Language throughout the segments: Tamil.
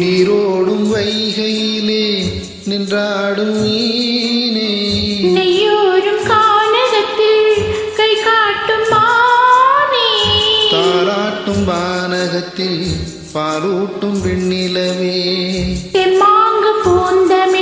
நீரோடும் வைகையிலே நின்றாடும் மீனே. நெய்யோரும் கானகத்தில் கை பாலூட்டும் வெண்ணிலவே. தென்மாங்கு போன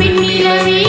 வெண்ணிலவே